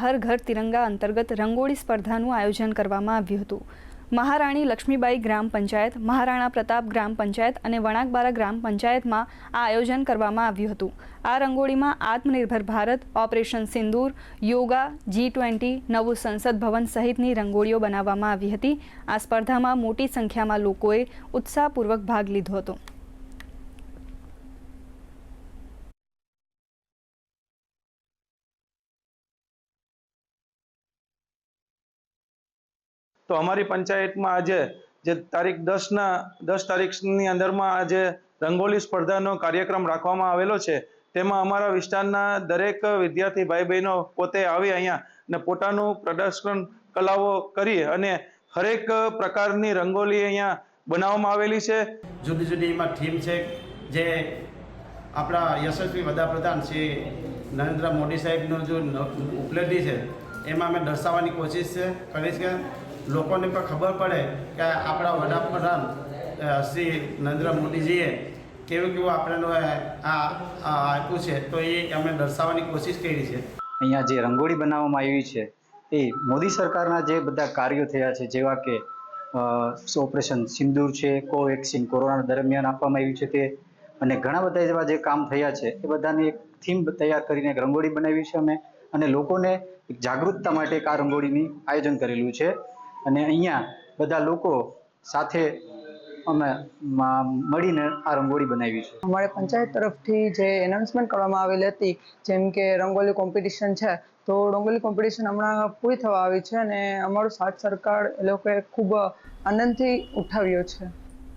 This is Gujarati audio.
હર ઘર તિરંગા અંતર્ગત રંગોળી સ્પર્ધાનું આયોજન કરવામાં આવ્યું હતું. મહારાણી લક્ષ્મીબાઈ ગ્રામ પંચાયત, મહારાણા પ્રતાપ ગ્રામ પંચાયત અને વણાકબારા ગ્રામ પંચાયતમાં આ આયોજન કરવામાં આવ્યું હતું. આ રંગોળીમાં આત્મનિર્ભર ભારત, ઓપરેશન સિંદૂર, યોગા, જી ટ્વેન્ટી, નવું સંસદ ભવન સહિતની રંગોળીઓ બનાવવામાં આવી હતી. આ સ્પર્ધામાં મોટી સંખ્યામાં લોકોએ ઉત્સાહપૂર્વક ભાગ લીધો હતો. તો અમારી પંચાયતમાં આજે જે તારીખ દસના, દસ તારીખની અંદરમાં આજે રંગોલી સ્પર્ધાનો કાર્યક્રમ રાખવામાં આવેલો છે, તેમાં અમારા વિસ્તારના દરેક વિદ્યાર્થી ભાઈ બહેનો પોતે આવી અહીંયા ને પોતાનું પ્રદર્શન, કલાઓ કરી અને હરેક પ્રકારની રંગોલી અહીંયા બનાવવામાં આવેલી છે. જુદી જુદી એમાં થીમ છે, જે આપણા યશસ્વી વડાપ્રધાન શ્રી નરેન્દ્ર મોદી સાહેબનો જો ઉપલબ્ધિ છે, એમાં અમે દર્શાવવાની કોશિશ છે, કરીશ કે લોકોને પણ ખબર પડે કે આપણા વડાપ્રધાન શ્રી નરેન્દ્ર મોદીજીએ કેવું કેવું આપણને આ આપ્યું છે. તો એ અમે દર્શાવવાની કોશિશ કરી છે. અહીંયા જે રંગોળી બનાવવામાં આવી છે, એ મોદી સરકારના જે બધા કાર્યો થયા છે, જેવા કે ઓપરેશન સિંદૂર છે, કોવેક્સિન કોરોના દરમિયાન આપવામાં આવ્યું છે તે, અને ઘણા બધા એવા જે કામ થયા છે, એ બધાની એક થીમ તૈયાર કરીને એક રંગોળી બનાવી છે અમે, અને લોકોને જાગૃતતા માટે એક આ રંગોળીની આયોજન કરેલું છે. અને અહીંયા બધા લોકો સાથે અમે મળીને આ રંગોળી બનાવી છે. અમારે પંચાયત તરફથી જે એનાઉન્સમેન્ટ કરવામાં આવેલી હતી, જેમ કે રંગોલી કોમ્પિટિશન છે, તો રંગોલી કોમ્પિટિશન હમણાં પૂરી થવા આવી છે અને અમારું સાથ સરકાર એ લોકોએ ખૂબ આનંદથી ઉઠાવ્યો છે.